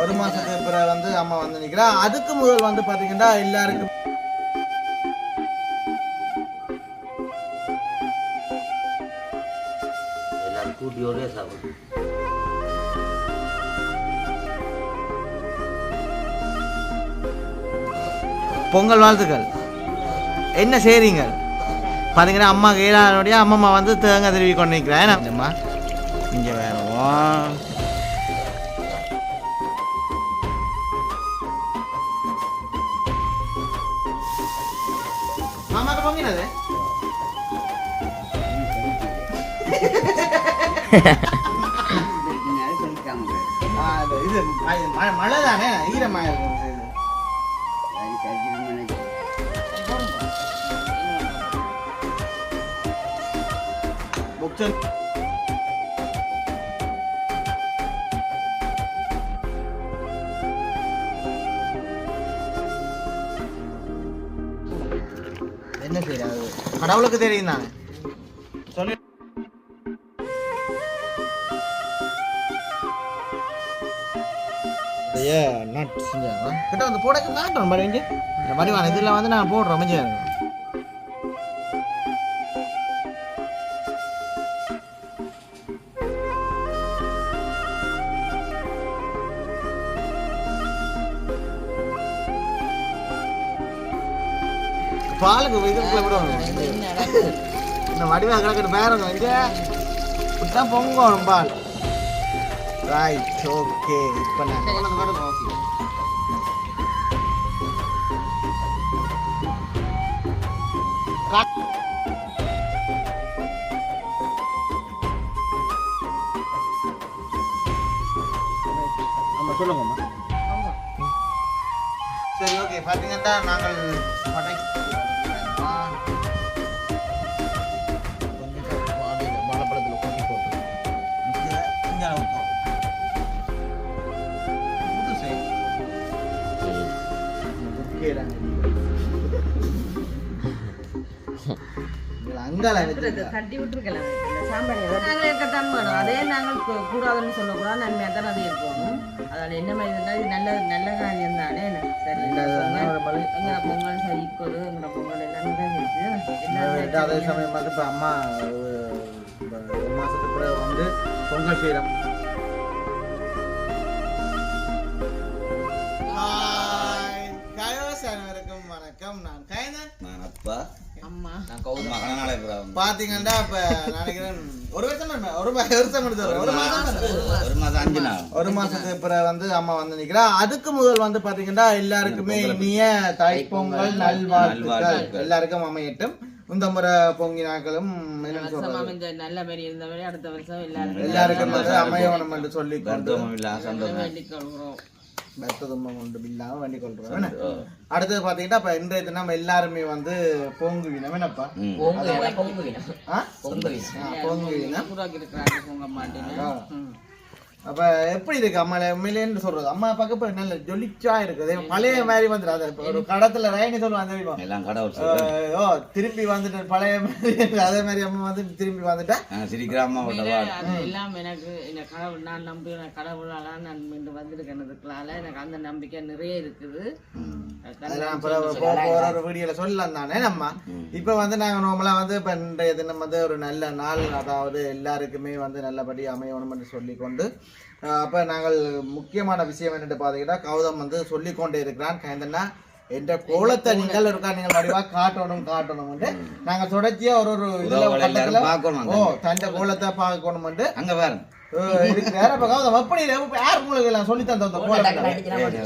ஒரு மாசத்துக்கு பிறகு வந்து அம்மா வந்து நிக்கிறா அதுக்கு முதல் வந்து பாத்தீங்கன்னா எல்லாருக்கும் கூட்டியோடய சாப்பிடு பொங்கல் வாழ்த்துக்கள். என்ன செய்றீங்க? பாத்தீங்கன்னா அம்மா கையிலானுடைய அம்மம்மா வந்து தேங்காய் திருவி கொண்டு நிற்கிறேன் என்னம்மா இங்கே வேணும் மாமாக்கு பொங்கினது ஆ, அது இது மழை- மழை- மழை தானே ஈரமாக இருக்கும் புக்சன் கடவுளுக்கு தெரியும் தானே சொல்லி நட் செஞ்சாங்க? கிட்ட வந்து போடக்கு காட்டுறோம் பாரு இங்கே. இந்த மாதிரி இதில் வந்து நான் போடுறோம் மஞ்சள் பாலுக்கு இதுக்குள்ள விடுவாங்க இந்த வடிவா கிடக்கிற பேருங்க இங்க. இப்படிதான் பொங்கணும் பால். ரைட் ஓகே இப்போ நான் சொல்லுங்கம்மா சரி ஓகே பார்த்தீங்கன்னா நாங்கள் தட்டி விட்டுருக்கலாம். இந்த சாம்பார் நாங்கள் இருக்கத்தான் வேணும் அதே நாங்கள் கூடாதுன்னு சொல்லக்கூடாது நன்மையாக தான் அது இருக்கணும் அதில் என்ன மாதிரி இருந்தால் இது நல்ல நல்ல காரியம் தானே. சரி எங்களை பொங்கல் சரி இப்போது எங்களை பொங்கல் எல்லாம் தான் இருக்கு. அதே சமயம் வந்து இப்போ அம்மா ஒரு பிறகு வந்து பொங்கல் செய்கிறோம் அனைவருக்கும் வணக்கம். நான் கைதன் நான் அப்பா. பாத்தீங்கன்னா இப்ப நினைக்கிறேன் ஒரு வருஷம் வருஷம் மாசத்துக்கு பிறகு வந்து அம்மா வந்து நிக்கிறா. அதுக்கு முதல் வந்து பாத்தீங்கன்னா எல்லாருக்குமே இனிய தைப்பொங்கல் நல்வாழ்த்துக்கள். எல்லாருக்கும் அமையட்டும். இந்த முறை சொல்றது. இந்த நல்ல மாதிரி இருந்த மாதிரி அடுத்த வருஷம் எல்லாருக்கும் அமையணும் என்று சொல்லி கொண்டு. சந்தோஷம் வேண்டிக் கொள்கிறோம் பெத்ததும் உண்டு இல்லாம வேண்டிக் கொள்றோம்? அடுத்தது பாத்தீங்கன்னா இப்ப இன்றைய தினம் எல்லாருமே வந்து பொங்குவினம் என்னப்பா ம். ஆ? ஆ, பொங்குவினம் உருவாக்கி இருக்கிறாங்க பொங்க மாட்டேன்னு ம். அப்ப எப்படி இருக்கு அம்மா உண்மையிலேன்னு சொல்றது. அம்மா பார்க்க இப்ப நல்ல ஜொலிச்சா இருக்குது. பழைய மாதிரி வந்துடாது இப்ப ஒரு கடத்துல ரயினி சொல்லுவாங்க தெரியுமா எல்லாம் கடவுள் ஓ திருப்பி வந்துட்டு பழைய மாதிரி அதே மாதிரி அம்மா வந்து திரும்பி வந்துட்டா? நான் சிரிக்கிற அம்மா விட்ட உண்மையிலே அது எல்லாம் எனக்கு இந்த கடவுள் நான் நம்பி கடவுளால நான் மீண்டும் வந்திருக்கிறதுக்குள்ளால எனக்கு அந்த நம்பிக்கை நிறைய இருக்குது. ஒரு வீடியோல சொல்லலாம் தானே நம்ம? இப்ப வந்து நாங்க நார்மலா வந்து இப்ப இன்றைய தினம் வந்து ஒரு நல்ல நாள் அதாவது எல்லாருக்குமே வந்து நல்லபடி அமையணும் என்று சொல்லிக்கொண்டு அஹ் அப்ப நாங்கள் முக்கியமான விஷயம் என்னட்டு பாத்தீங்கன்னா கௌதம் வந்து சொல்லிக்கொண்டே இருக்கிறான். கைந்தன்னா என்ற கோலத்தை நீங்கள் இருக்கா நீங்கள் வடிவா காட்டணும் காட்டணும் நாங்க தொடர்ச்சியா ஒரு ஒரு இதுல பார்க்கணும் ஓ தந்த கோலத்தை பார்க்கணும் அங்க பாருங்க. இருக்கிறார் அப்ப கௌதம் எப்படி இப்ப யார் உங்களுக்கு எல்லாம் சொல்லி தந்த கோலத்தை?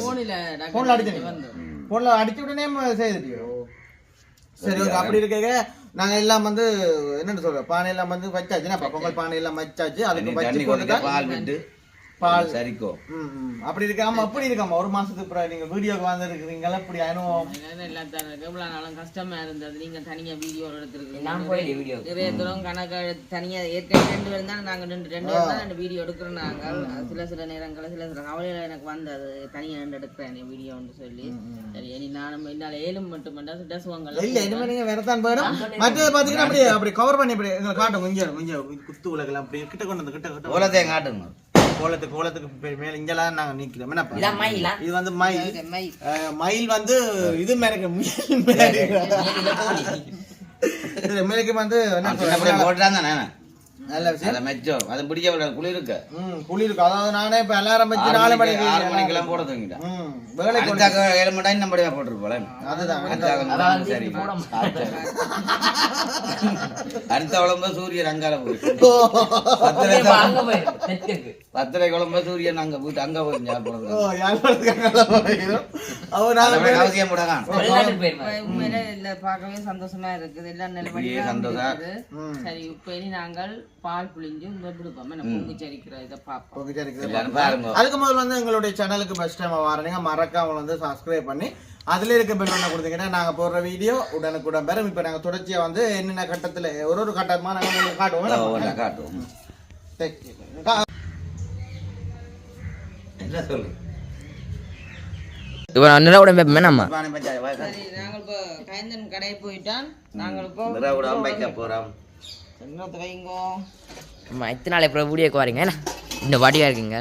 போனில அடிச்சு போன்ல அடிச்ச உடனே சரி ஓகே அப்படி இருக்க நாங்க எல்லாம் வந்து என்னன்னு சொல்ற பானை எல்லாம் வந்து வச்சாச்சு. பொங்கல் பானை எல்லாம் வச்சாச்சு. அதுக்கு வச்சு பால். சரிக்கோ. அப்படி இருக்காம அப்படி இருக்காம ஒரு மாசத்துக்கு பிறகு நீங்க வீடியோக்கு வந்திருக்கிறீங்களா? இப்படி அனுபவம். எல்லாம் தர எவ்வளவு நாளும் கஷ்டமா இருந்தது. நீங்க தனியா வீடியோ எடுத்துருக்கீங்க நிறைய தூரம் கணக்கு தனியா ஏற்கனவே ரெண்டு பேரும் தான் நாங்க ரெண்டு ரெண்டு பேரும் தான் ரெண்டு வீடியோ எடுக்கிறோம் நாங்கள் சில சில நேரங்களில் சில சில கவலையில எனக்கு வந்தது. தனியா ரெண்டு எடுக்கிறேன் வீடியோன்னு சொல்லி. சரி இனி நானும் என்னால ஏழும் மட்டும் பண்ணா டசுவங்கள் இல்ல இனிமே நீங்க வேறதான் போயிடும். மற்றது பாத்தீங்கன்னா அப்படியே அப்படி கவர் பண்ணி இப்படி எங்களை காட்டும் கொஞ்சம் கொஞ்சம் குத்து உலகெல்லாம் அப்படி கிட்ட கொண்டு வந்து கிட்ட கிட்ட கோலத்தையும் காட்டுங்க. கோலத்துக்கு கோலத்துக்கு மேல இங்கெல்லாம் நாங்க நிக்கிறோம் இதான் மயிலா இது வந்து மயில். மயில். வந்து இது மேற்கு முயல் மேற்கு வந்து என்ன சொல்றது? போட்டுறாங்க நல்ல விஷயம். அதை மெச்சோ அது பிடிக்க விட குளிருக்கு ம் குளிருக்கு அதாவது நானே இப்ப அலாரம் வச்சு நாலு மணிக்கு ஆறு மணிக்கெல்லாம் போட தூங்கிட்டேன். ம் வேலை கொண்டு அடுத்தாக்க ஏழு மணி டைம் நம்படியா போட்டுருப்போம் அதுதான். சரி அடுத்த குழம்பு சூரியன் அங்கால போய் பத்தரை குழம்பு சூரியன் அங்க போயிட்டு அங்க போய் பேர் அவசியம் போடாதான் பார்க்கவே சந்தோஷமா இருக்குது. எல்லாம் நிலைமையா சந்தோஷம். சரி இப்ப இனி நாங்கள் பால் புளிஞ்சும் விடுப்போம் என்ன பொங்கு சரிக்கிற இதை பார்ப்போம். பாருங்க. அதுக்கு முதல்ல வந்து எங்களுடைய சேனலுக்கு ஃபர்ஸ்ட் டைம் வரீங்க மறக்காம வந்து சப்ஸ்கிரைப் பண்ணி அதுல இருக்க பெல் பண்ண கொடுத்தீங்கன்னா நாங்க போடுற வீடியோ உடனுக்குடன் பெறும் இப்ப நாங்க தொடர்ச்சியா வந்து என்னென்ன கட்டத்துல ஒரு ஒரு கட்டமா நாங்க உங்களுக்கு காட்டுவோம். ஒன்றை காட்டும் டேக். கா- என்ன சொல்லு? நம்ம. நாங்கள் இப்போ கைந்தன் கடை போயிட்டான். நாங்கள் இப்போ அம்மா எத்தனை நாள் அப்புறம் வீடியோக்கு வரீங்க என்ன? இந்த வடிவா இருக்குங்க.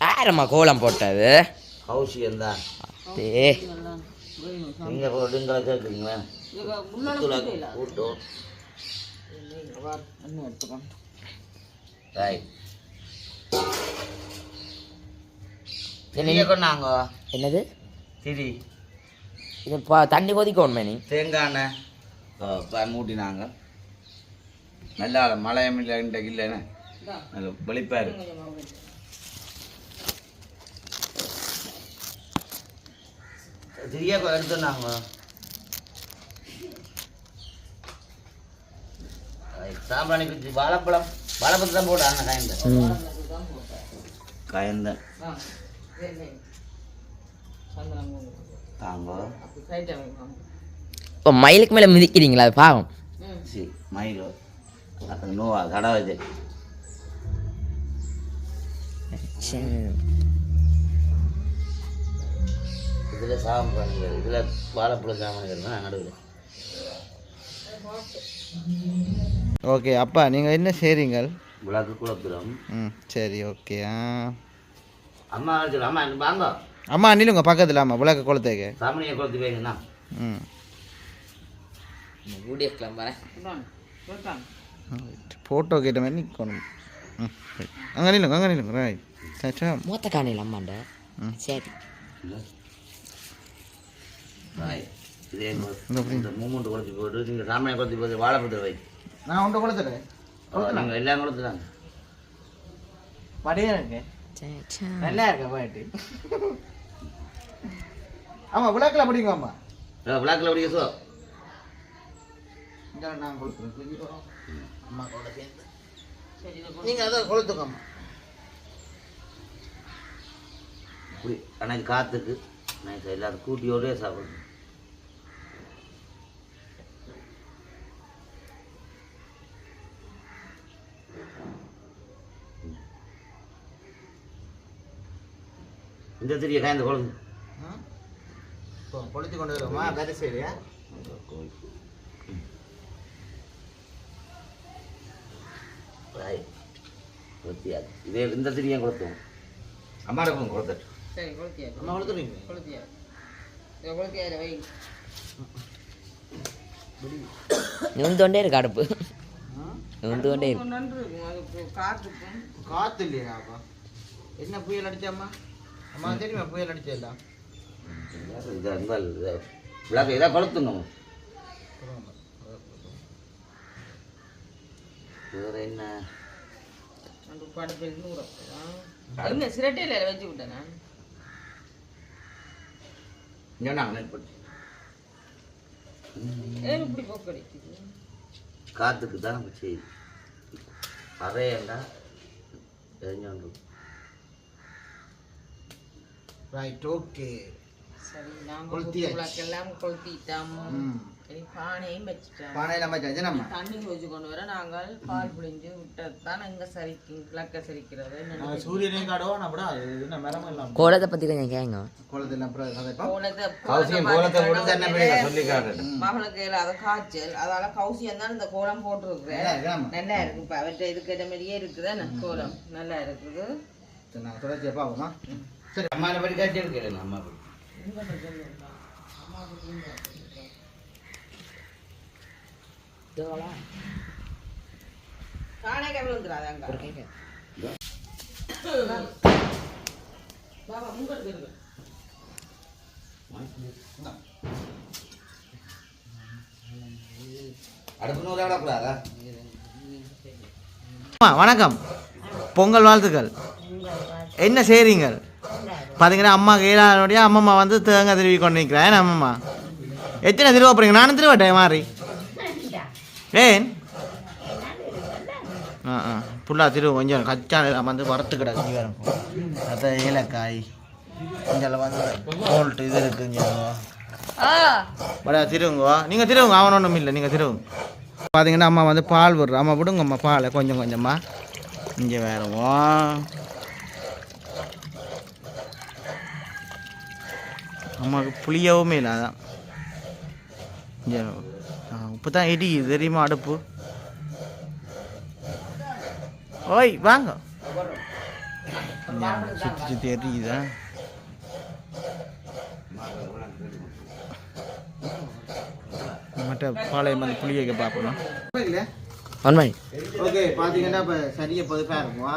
யாரம்மா கோலம் போட்டது. கௌசியம் தான் ஏ நீங்க போடுங்களை கேட்குறீங்களா? என்னது? சரி இது தண்ணி கொதிக்கணுமே நீ. தேங்காய் எண்ணெய் பான் மூட்டினாங்க. நல்லா மழையம் இல்லை இன்றைக்கு இல்லைன்னு நல்ல வெளிப்பாரு சரியா எடுத்துனாங்க சாம்பிராணி குச்சி வாழைப்பழம். வாழைப்பழம் தான் போட்டாங்க காயந்த. காயந்த. தாங்க இப்போ மயிலுக்கு மேலே மிதிக்கிறீங்களா? அது பாவம். சரி மயிலோ. அது நோவா கடை சரி. இதில் சாம்பிராணிகள் இதில் வாழைப்பழம் சாம்பிராணிகள் தான் நடுவில். ஓகே அப்பா நீங்க என்ன செய்றீங்க விளக்கு குழப்பிடும் ம் சரி ஓகே ஆ. அம்மா அம்மா வாங்க. அம்மா நில்லுங்க பக்கத்துல ஆமா விளக்கு கொளுத்துக்கு சாமணியை குழப்பி வைங்கண்ணா. ம். வீடியோ கிளம்புறேன் ஃபோட்டோ கேட்ட மாதிரி நிற்கணும் ம். அங்கே நில்லுங்க அங்கே நில்லுங்க ரைட். சச்சா மூத்த காணியில் அம்மாண்ட. ம். சரி. இந்த மூமெண்ட் குழச்சி போட்டு நீங்கள் சாமியை குழச்சி போட்டு வாழைப்பழத்தை வை. நான் உண்டை கொளுத்துறேன். நீங்கள் எல்லாம் குழத்துறாங்க படியா இருக்கு. சரி, சரி. நல்லா இருக்க பாட்டு? ஆமா விளக்கில் படிங்க அம்மா விளக்கில் பிடிக்க சோ. இந்த நான் கொடுத்துருவேன் அம்மா கூட சேர்ந்து. நீங்கள் அதை கொளுத்துங்க அம்மா இப்படி அன்னைக்கு காற்றுக்கு நைட் எல்லாரும் கூட்டியோடே சாப்பிடணும். இந்த திரிய காய்ந்த? இப்போ கொளுத்தி கொண்டு வருவோமா? வேறு சரியா Right. கொளுத்தியாது இதே இந்த திரியும் கொளுத்துவோம்? அம்மாவுக்கும் கொளுத்தட்டு. சரி கொளுத்தியாரு அம்மா கொளுத்துறீங்க? கொளுத்தியாரு இதை கொளுத்தியாரு வை. நுந்தோண்டே இருக்கு அடுப்பு? நுந்தோண்டே இருக்கு இருக்கும். காத்து இல்லையா அப்பா? என்ன புயல் அடிச்சாம்மா அம்மா? தெரியுமா புயல் அடிச்சா இதாக விளக்கு இதாக கொளுத்துங்க வேற என்ன? சிரட்டையில் வச்சு விட்டேன்? நான் காற்றுக்கு தான் செய்யுது அறையண்டா எரிஞ்சோண்டு ரைட் ஓகே பானையில் நம்ம தண்ணி வச்சு கொண்டு வர நாங்கள் பால் புளிஞ்சு விட்டது தான் இங்க சரிக்கும் கிழக்க சரிக்கிறது சூரியனையும் காடுவோம் நம்ம அது என்ன மரம் எல்லாம். கோலத்தை பற்றி கொஞ்சம் கேங்க மகளுக்கு இல்லாத காய்ச்சல். அதால கௌசியம் தான் இந்த கோலம் போட்டிருக்கிறேன் நல்லா இருக்கு இப்ப அவற்றை இதுக்கிட்ட மாதிரியே இருக்குது கோலம். நல்லா இருக்குது. சரி எடுக்கிறேன் அம்மா படி காணே கவலை வந்துடாதாங்க பாபா உங்களுக்கு இருக்கு அடுப்பு நூறு அம்மா வணக்கம். பொங்கல் வாழ்த்துக்கள். என்ன செய்கிறீங்க பார்த்தீங்கன்னா அம்மா கையிலானுடைய அம்மம்மா வந்து தேங்காய் திருவி கொண்டு நிற்கிறேன் அம்மம்மா? எத்தனை திருவ போகிறீங்க நானும் திருவட்டேன் மாறி. ஏன்? ஆ ஆ. புல்லா திருவு கொஞ்சம் கச்சான வந்து வறுத்து கிடக்கு அதை ஏலக்காய் கொஞ்சம் வந்து கோல்ட் இது இருக்குங்க. வட திருவுங்க. நீங்கள் திருவுங்க அவன் ஒன்றும் இல்லை. நீங்கள் திருவுங்க. பார்த்தீங்கன்னா அம்மா வந்து பால் விடுறோம் அம்மா விடுங்க அம்மா பாலை கொஞ்சம் கொஞ்சமாக இங்கே வேறுவோம் அம்மாவுக்கு புளியவுமே இல்லை அதான். இப்போ தான் இடிக்குது தெரியுமா அடுப்பு? ஓய் வாங்க. சுற்றி சுற்றி எரியுதா? மற்ற பாளையம் வந்து புளியக்க பார்க்கணும். உண்மை ஓகே பார்த்தீங்கன்னா இப்போ சரியாக பொதுப்பாக இருக்குமா?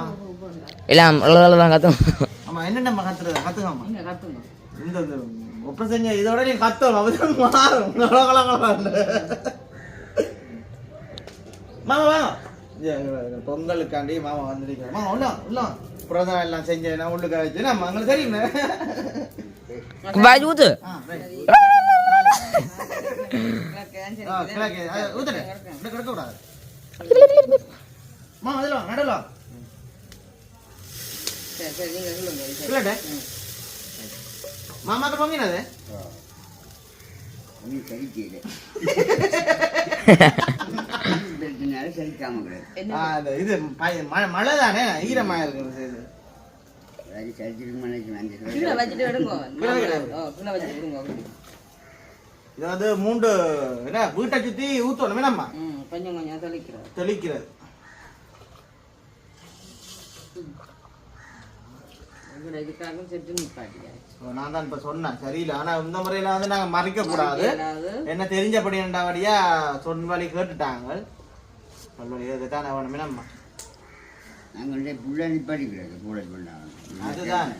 எல்லாம் தான் கத்தும். ஆமாம் என்னென்ன கத்துறது? கத்துங்க இந்த ஒப்ப செஞ்ச இதோட நீ கத்தணும் அப்பதான் மாறும். மாமா வாங்க பொங்கலுக்காண்டி மாமா வந்திருக்கிறேன் மாமா உள்ள உள்ள பிரதம் எல்லாம் செஞ்சேன் நான் உள்ளுக்க வச்சு நம்ம எங்களுக்கு தெரியுமே பாஜ் ஊத்து ஆ, right. கிழக்கு ஆ, கிழக்கு. அது ஊத்துடு. இப்படி கிடக்க கூடாது. மாமா அதுல வாங்க. சரி சரி நீங்க சொல்லுங்க சரி. இல்லடே. மாமாக்கு பொங்கினது என்ன ஆ, அந்த இது பய- மழை மழை தானே ஈரமா இருக்குது இது கீழே வச்சுட்டு விடுங்க கீழே வைக்கிறேன். ஓ கீழே வச்சுட்டு விடுங்க இது வந்து மூன்று என்ன வீட்டை சுத்தி ஊத்தணும் நம்ம ம் கொஞ்சம் கொஞ்சம் தெளிக்கிறோம் தெளிக்கிறது உங்களோட இதுக்காக செட்டு நிப்பாட்டியா ஓ, நான் தான் இப்ப சொன்னேன். சரியில்லை. ஆனா இந்த முறையில வந்து நாங்க மறைக்க கூடாது என்ன தெரிஞ்சபடி என்றபடியா சொன் வழி கேட்டுட்டாங்க. இதுதான் வேணுமே நம்ம. நாங்களுடைய புள்ள நிப்பாட்டிக்கிறது கூட பண்ணாங்க அதுதான்.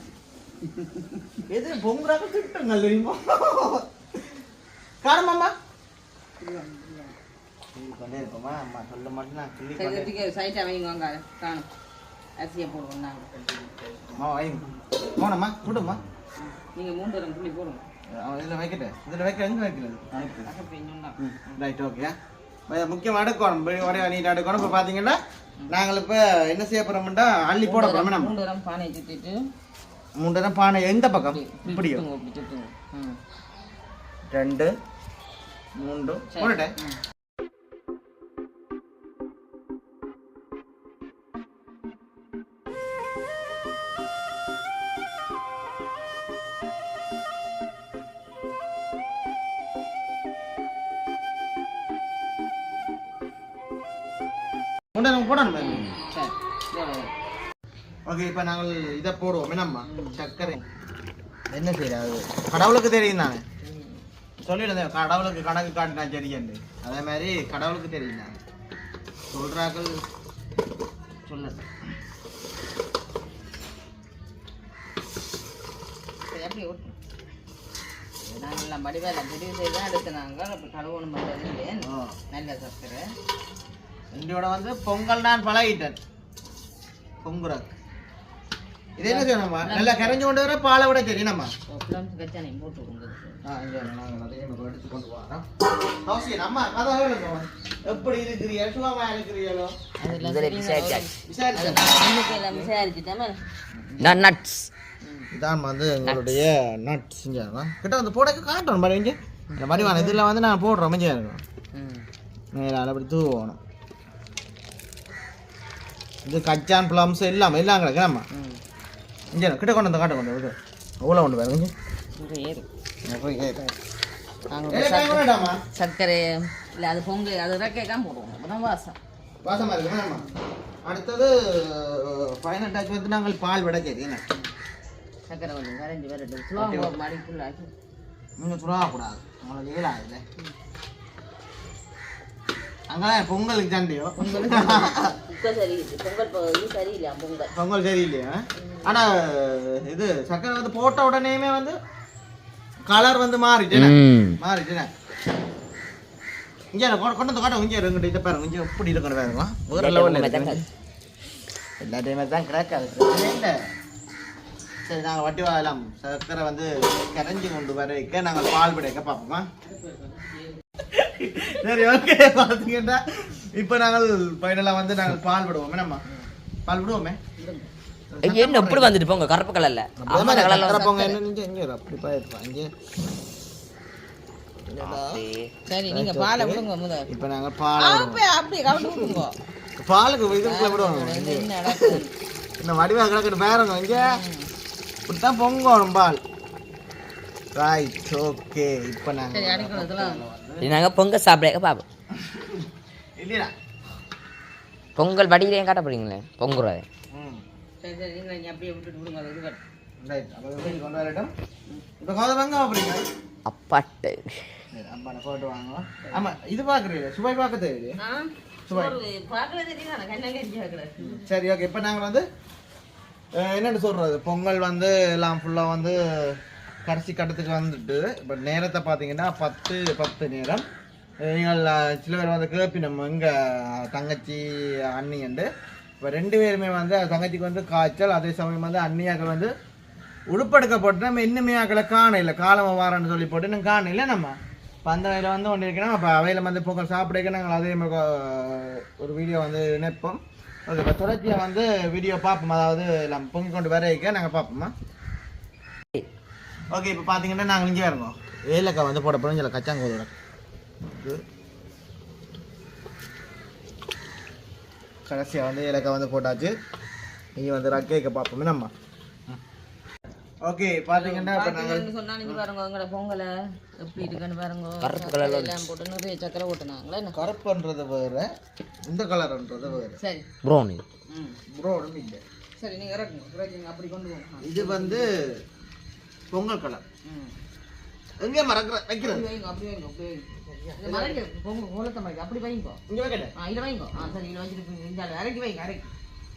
எது பொங்குறாங்க திட்டுங்கள் தெரியுமா? காரணமாம்மா கொண்டே அம்மா சொல்ல மாட்டேன் நான் சைடுக்கு சைட்டை வாங்க காணும். அரிசியை போடுவோம் நாங்கள் போனம்மா விடுமா நீங்க மூன்று தரம் புள்ளி போடுங்க. இதில் வைக்கட்டேன். இதில் வைக்க எங்கே இன்னும் ரைட் ஓகே. முக்கியம் அடுக்கணும் ஒரே நீட் அடுக்கணும் இப்போ பார்த்தீங்கன்னா நாங்கள் இப்போ என்ன செய்ய போகிறோம்னா அள்ளி போட போகிறோம் நம்ம. மூன்று தரம் பானை சுத்திட்டு. மூன்று தரம் பானை எந்த பக்கம்? இப்படி ரெண்டு மூன்று போட்டுட்டேன் போடணும். போடணும். ஓகே இப்போ நாங்கள் இதை போடுவோம். என்னம்மா? சர்க்கரை. என்ன செய்யறது கடவுளுக்கு தெரியும் தானே? சொல்லிடுறேன் கடவுளுக்கு கணக்கு காட்டினா சரியண்டு அதே மாதிரி கடவுளுக்கு தெரியும் தானே? சொல்றாக்கள் சொல்லு அப்படியே ஓட்டு? நாங்கள் எல்லாம் வடிவேல முடிவு செய்து தான் பண்ணுறது இல்லையே ஆ. நல்ல சர்க்கரை. இந்தியோட வந்து பொங்கல் நான் பழகிட்டேன் பொங்குறாக்கு இது என்ன செய்யணும்மா நல்லா கரைஞ்சு கொண்டு வர பாலை விட மாதிரி வேணுங்க எப்படி இருக்கிறீங்க சுகமா இருக்கிறீங்களோ நான் நட்ஸ் இதான் வந்து எங்களுடைய நட்ஸ் கிட்ட வந்து போடக்கு காட்டணும் பாரு இங்க. இந்த வடிவான இதில் வந்து நான் போடுறோம் மஞ்சள் இருக்கும் ம். நேரால் அப்படி தூவணும். இது கச்சான் ப்ளம்ஸ் எல்லாம் எல்லாம் கிடக்கு. நம்ம இங்கே கிட்ட கொண்டு வந்து காட்ட கொண்டு வந்து. அவ்வளோ கொண்டு பாருங்க? சர்க்கரை இல்லை அது பொங்கல் அது இறக்கைக்காம போடுவோம். வாசம். வாசமா இருக்கு வேணாமா அடுத்தது ஃபைனல் டச் வந்து நாங்கள் பால் விடக்கேது என்ன? சர்க்கரை கொஞ்சம் கரைஞ்சி வரட்டும். ஸ்லோ மாடி ஃபுல்லாக்கி நீங்கள் சுடாகக்கூடாது உங்களுக்கு ஏழாதுல்ல அங்கெல்லாம் பொங்கலுக்கு சரி பொங்கல் இப்போ இது சரியில்லை பொங்கல். பொங்கல் சரியில்லையா? ஆனால் இது சக்கரை வந்து போட்ட உடனேயுமே வந்து கலர் வந்து மாறிட்டு ம். மாறிட்டுண்ணே இங்கே கொண்டு கொண்டு வந்து காட்டும் இங்கே இதை பாருங்க. இங்கே இப்படி இருக்கணும் பாருங்களா ஒரு லெவலில் இருக்கு. எல்லா டைமே தான் கிடக்காது இல்லை. சரி நாங்கள் வட்டி வாங்கலாம். சர்க்கரை வந்து கரைஞ்சி கொண்டு வரைக்க நாங்கள் பால் விடைக்க பார்ப்போமா? சரி ஓகே பார்த்தீங்கன்னா இப்போ நாங்கள் ஃபைனலாக வந்து நாங்கள் பால் விடுவோமே நம்ம. பால் விடுவோமே? என்ன இப்படி வந்துட்டு போங்க? கருப்பு கலர்ல ஆமா கலர்ல சக்கரை பொங்க என்ன இங்கே இங்கே அப்படி பாயிருப்பா இங்கே. சரி நீங்க பாலை விடுங்க முதல். இப்போ நாங்கள் பால் அப்படி அப்படி கவுண்டு விடுங்க. பாலுக்கு இதுக்குள்ள நடக்குது? இந்த வடிவா கிடக்குற பேருங்க இங்கே. இப்படித்தான் பொங்கணும் பால். ரைட் ஓகே இப்போ சரி நாங்கள் பொங்கல் சாப்பிட பாப்போம் இல்லையா பொங்கல் வடியிலையும் காட்ட போறீங்களே பொங்குறது ம் சரி சரி நீங்க இங்க அப்படியே விட்டுட்டு விடுங்க அது இது கட்டு. ரைட் அப்போ எப்படி கொண்டு வரட்டும் இப்போ கோதமங்க அப்படிங்க அப்பாட்டு சரி அம்மா போட்டு வாங்க ஆமாம் இது பார்க்குறீங்க சுவை பார்க்க ஆக்குறது சரி ஓகே இப்போ நாங்கள் வந்து என்னன்னு சொல்கிறது பொங்கல் வந்து எல்லாம் ஃபுல்லாக வந்து கடைசி கட்டத்துக்கு வந்துட்டு இப்போ நேரத்தை பார்த்தீங்கன்னா பத்து பத்து நேரம். நீங்கள் சில பேர் வந்து கேப்பினம் இங்கே தங்கச்சி அண்ணியண்டு இப்போ ரெண்டு பேருமே வந்து தங்கச்சிக்கு வந்து காய்ச்சல் அதே சமயம் வந்து அண்ணியாக்கள் வந்து உடுப்படுக்கப்பட்டு நம்ம இன்னுமே ஆக்களை காணையில் காலம் வாரன்னு சொல்லி போட்டு இன்னும் காணையில் நம்ம இப்போ அந்த வந்து ஒன்று இருக்கணும் அப்போ அவையில் வந்து பொங்கல் சாப்பிடுக்க நாங்கள் அதே மாதிரி ஒரு வீடியோ வந்து இணைப்போம். ஓகே இப்போ தொடர்ச்சியாக வந்து வீடியோ பார்ப்போம். அதாவது நம்ம பொங்கி கொண்டு வர நாங்கள் பார்ப்போமா? ஓகே இப்போ பார்த்தீங்கன்னா நாங்கள் இங்கே இருக்கோம் ஏலக்காய் வந்து போட போகிறோம் சில கச்சாங்கோதோட கடைசியாக வந்து ஏலக்காய் வந்து போட்டாச்சு. இங்கே வந்து ரக்கேக்க பார்ப்போமே நம்ம. ஓகே பார்த்தீங்கன்னா இப்போ நாங்கள் பாத்தீங்கன்னு சொன்னா நீங்க பாருங்க உங்களோட பொங்கலை எப்படி இருக்குன்னு பாருங்க. கருப்பு கலர்ல எல்லாம் போட்டு நிறைய சக்கரை ஓட்டுனாங்களே கருப்புன்றது வேறு இந்த கலர்ன்றது வேறு. சரி. ப்ரௌன் இது ம். ப்ரோ ஒன்றும் இல்லை. சரி நீங்க இறக்குங்க. இறக்குங்க அப்படி கொண்டு போங்க. இது வந்து பொங்கல் கலர் எங்கே மறக்கிற வைக்கிறது. அப்படி வைங்க அப்படி வைங்க அப்படி வைங்க. இது மறைக்க பொங்கல் கோலத்தை மறைக்க அப்படி வைங்க. இங்கே வைக்கட்டேன். ஆ இதை வைங்க. ஆ சரி இதை வச்சுட்டு இந்த இறக்கி வைங்க இறக்கி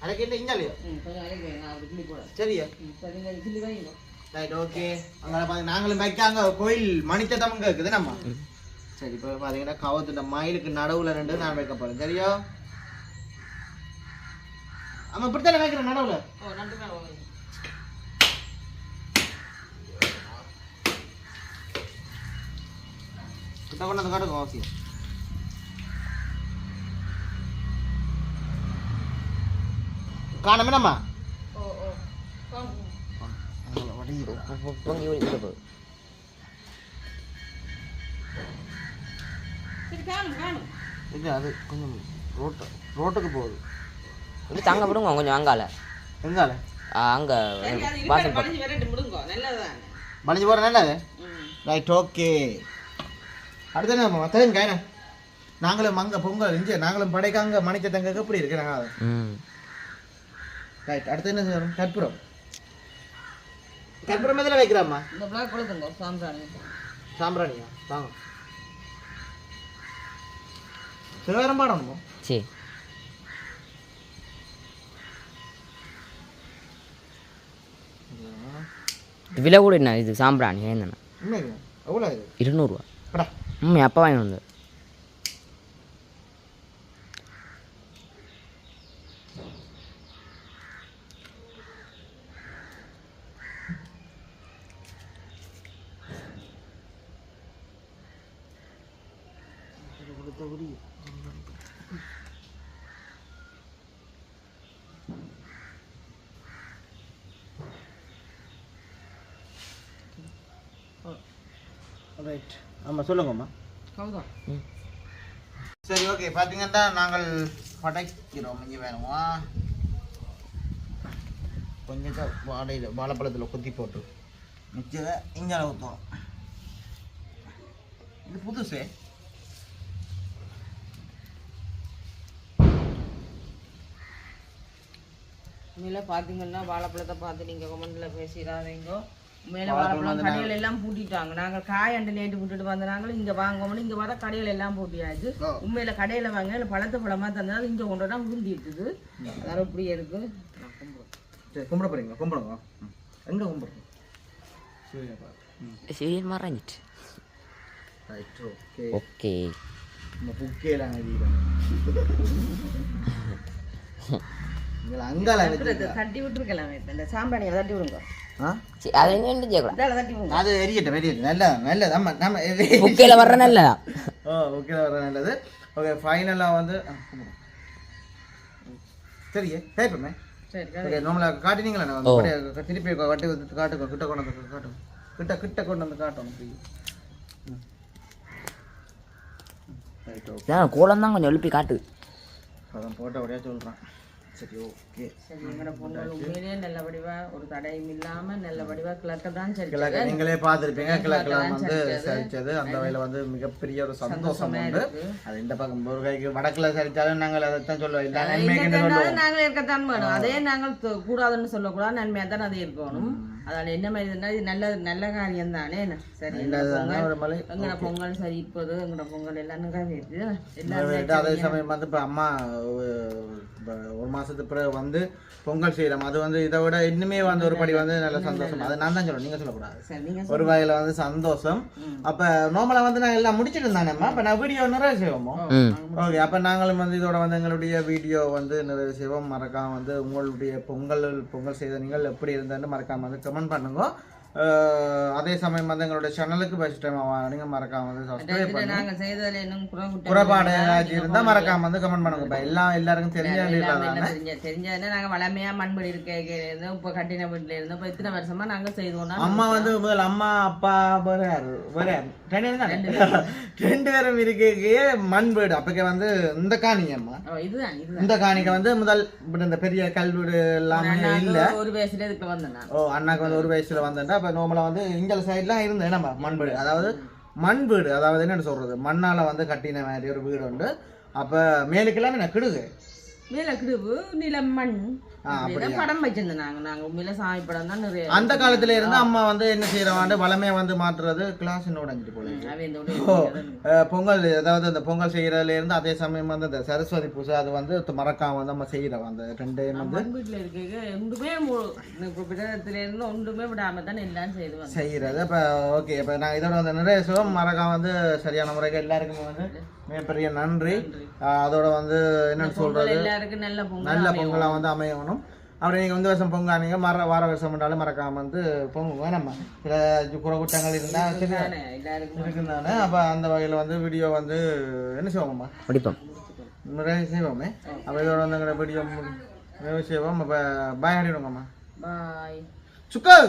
அதுக்கு என்ன இங்காலையோ ம் கொஞ்சம் இறக்கி வைங்க. அப்படி கிளி போட. சரியா? சரி இந்த கிளி வைங்க. Right okay. அங்கே பாருங்க நாங்களும் வைக்காங்க. கோயில் மணித்தடம் இருக்குது நம்ம. சரி இப்போ பார்த்தீங்கன்னா கவத்துட்ட மயிலுக்கு நடுவில் ரெண்டு நான் வைக்க போகிறேன் சரியா? ஆமாம் இப்படி தானே வைக்கிறேன் நடுவில்? ஓ மேலே கொண்டு வந்து காட்டுங்க அவசியம் காணும் காணும் இல்லை அது கொஞ்சம் ரோட்டு ரோட்டுக்கு போகுது இது தங்க விடுங்க கொஞ்சம் அங்கால எங்கால அங்க வாசல் நல்லதுதான் மலிஞ்சு போகிற நல்லது ரைட் ஓகே அடுத்து என்ன மற்ற கைனா நாங்களும் மங்க பொங்கல் இஞ்சி நாங்களும் படைக்காங்க மணிச்சத்தங்க எப்படி இருக்கு நாங்கள் ம். ரைட் அடுத்து என்ன செய்யறோம் கற்பூரம். கற்பூரம் எதில் வைக்கிறாம்மா? இந்த பிளாக் கொளுத்துங்க சாம்பிராணி. சாம்பிராணியா? வாங்க. சிவகரம் பாடணுமோ? சரி. விலை கூட என்ன? இது சாம்பிராணி இது? இருநூறுவா. படா ம் அப்போ வாங்கி வந்தது ரைட் ஆமாம் சொல்லுங்கம்மா. கௌதம். சரி ஓகே பார்த்தீங்கன்னா நாங்கள் படைக்கிறோம். இங்கே வேணுமா கொஞ்சத்தை வாழையில் வாழைப்பழத்தில் குத்தி போட்டு. மிச்சதை இங்கே ஊற்றுவோம் இது புதுசு. உண்மையில பாத்தீங்கன்னா வாழைப்பழத்தை பார்த்து நீங்க கமெண்ட்ல பேசிடாதீங்க. உண்மையில வாழைப்பழம் கடைகள் எல்லாம் பூட்டிட்டாங்க. நாங்கள் காய் அண்டு நேட்டு விட்டுட்டு வந்தாங்க இங்க வாங்கணும் இங்க வர கடைகள் எல்லாம் பூட்டியாச்சு. உண்மையில கடையில வாங்க இல்ல பழத்தை பழமா தந்தாலும் இங்க கொண்டு தான் விரும்பிட்டுது அதனால இப்படியே இருக்கு. சரி கும்பிட போறீங்களா? கும்பிடுங்க. எங்க கும்பிடுறோம் சரி சீரியல் மறைஞ்சிட்டு. Right okay okay. நம்ம புக்கேலாம் தட்டி விட்டுருக்கலாம் இந்த சாம்பிராணியை தட்டி விடுங்க. அது எரியட்டும் எரியட்டும் நல்ல நல்லது நம்ம நம்ம புக்கையில் வர்ற நல்லதா ஓ ஓகே வர நல்லது ஓகே ஃபைனலாக வந்து. சரியே கேட்போமே சரி நம்மளை காட்டினீங்களா நான் வந்து அப்படியே திருப்பி வட்டி வந்து காட்டுங்க கிட்ட கொண்டு வந்து காட்டுங்க கிட்ட கிட்ட கொண்டு வந்து காட்டணும் please. ம். ரைட் ஓகே நான் கோலம் தான் கொஞ்சம் எழுப்பி காட்டு அதான் போட்ட அப்படியே சொல்கிறேன் சரி ஓகே. சரி எங்களோட பொங்கல் உண்மையிலேயே நல்ல வடிவா ஒரு தடையும் இல்லாம நல்ல வடிவா கிழக்க தான் சரி கிழக்கு நீங்களே பார்த்துருப்பீங்க கிழக்கெல்லாம் வந்து சரிச்சது அந்த வகையில் வந்து மிகப்பெரிய ஒரு சந்தோஷம் உண்டு. அது இந்த பக்கம் ஒரு கைக்கு வடக்குல சரிச்சாலும் நாங்கள் அதைத்தான் சொல்லுவோம். இல்லை நன்மைக்கு சொல்லுவோம்? நாங்கள் இருக்கத்தான் வேணும். அதே நாங்கள் கூடாதுன்னு சொல்லக்கூடாது நன்மையா தான் அது இருக்கணும். அதனால என்ன மாதிரி இருந்தா இது நல்ல நல்ல காரியம் தானே சரி பொங்கல் ஒரு மலை? எங்களோட பொங்கல் சரி இப்போது எங்களோட பொங்கல் எல்லாம் நிறைவேறுது அதே சமயம் வந்து இப்போ அம்மா ஒரு- இப்ப ஒரு மாசத்துக்கு பிறகு வந்து பொங்கல் செய்கிறோம் அது வந்து இதை விட இன்னுமே வந்து ஒரு படி வந்து நல்ல சந்தோஷம். அது நான் தான் சொல்லுவேன் நீங்கள் சொல்லக்கூடாது. சரி நீங்க ஒரு வகையில் வந்து சந்தோஷம். அப்போ நார்மலாக வந்து நான் எல்லாம் முடிச்சிட்டு இருந்தானேம்மா அப்போ நான் வீடியோ நிறைய செய்வோமோ. ஓகே அப்போ நாங்களும் வந்து இதோட வந்து எங்களுடைய வீடியோ வந்து நிறைய செய்வோம். மறக்காம வந்து உங்களுடைய பொங்கல் பொங்கல் செய்த நீங்கள் எப்படி இருந்ததுன்னு மறக்காம வந்து கமெண்ட் பண்ணுங்க. அஹ் அதே சமயம் வந்து எங்களுடைய சேனலுக்கு ஃபர்ஸ்ட் டைம் நீங்கள் மறக்காம வந்து சப்ஸ்கிரைப் பண்ணுங்க. நாங்க குறைபாடு இருந்தால் மறக்காம வந்து கமெண்ட் பண்ணுங்க. இப்போ எல்லாம் எல்லாருக்கும் தெரிஞ்ச தெரிஞ்சதுன்னா நாங்க வளமையா மண்படி இருக்க இருந்தோம். இப்போ கட்டின வீட்டுல இருந்தோம். இப்போ இத்தனை வருஷமா நாங்க செய்தோம்னா அம்மா வந்து முதல் அம்மா அப்பா வேற வேற ரெண்டு பேரும் இருக்கே மண் வீடு அப்பக்கே வந்து இந்த காணிங்க அம்மா. இந்த காணிக்க வந்து முதல் இந்த பெரிய கல்வீடு எல்லாமே இல்ல. நான் ஒரு வயசுல இதுக்கு வந்தேன் நான். ஓ அண்ணாக்கு வந்து ஒரு வயசுல வந்தேன்டா. அப்ப நார்மலா வந்து இங்க சைட்லாம் இருந்தேன். நம்ம மண் வீடு அதாவது மண் வீடு அதாவது என்னன்னு சொல்றது? மண்ணால வந்து கட்டின மாதிரி ஒரு வீடு உண்டு. அப்ப மேலுக்கெல்லாம் என்ன? கிடுகு. மேல கிடுவு நிலம் மண். படம் வச்சிருந்தோம் நாங்க நாங்க உண்மையில சாமி படம் தான் நிறைய அந்த காலத்துல இருந்து அம்மா வந்து என்ன செய்யறவாண்டு வளமையா வந்து மாற்றுறது கிளாஸ் போல உடைய அஹ், பொங்கல் அதாவது அந்த பொங்கல் செய்யறதுல இருந்து அதே சமயம் வந்து அந்த சரஸ்வதி பூஜை அது வந்து மறக்காம வந்து நம்ம செய்யறோம். அந்த ரெண்டையும் வந்து வீட்டுல இருக்க ஒன்றுமே இருந்து ஒன்றுமே விடாம தான் எல்லாம் செய்து வந்தோம் செய்யறது. இப்போ ஓகே இப்போ நான் இதோட வந்து நிறைய சுகம் மறக்காம வந்து சரியான முறைக்கு எல்லாருக்குமே வந்து மிகப்பெரிய நன்றி. அதோட வந்து என்னன்னு சொல்றது? நல்ல பொங்கல் வந்து அமையணும். அப்படி நீங்கள் வந்து வருஷம் பொங்கானீங்க மர வார வருஷம் பண்ணாலும் மறக்காம வந்து பொங்குங்க நம்ம. சில குறை குற்றங்கள் இருந்தால் சரி தானே எல்லாருக்கும் இருக்குன்னு தானே அப்போ அந்த வகையில் வந்து வீடியோ வந்து என்ன செய்வோம்மா? முடிப்போம். நிறைய செய்வோமே. அப்போ இதோட வந்து எங்களோட வீடியோ நிறைய செய்வோம். அப்போ பாய் ஆடிடுங்கம்மா பாய் சுக்கல்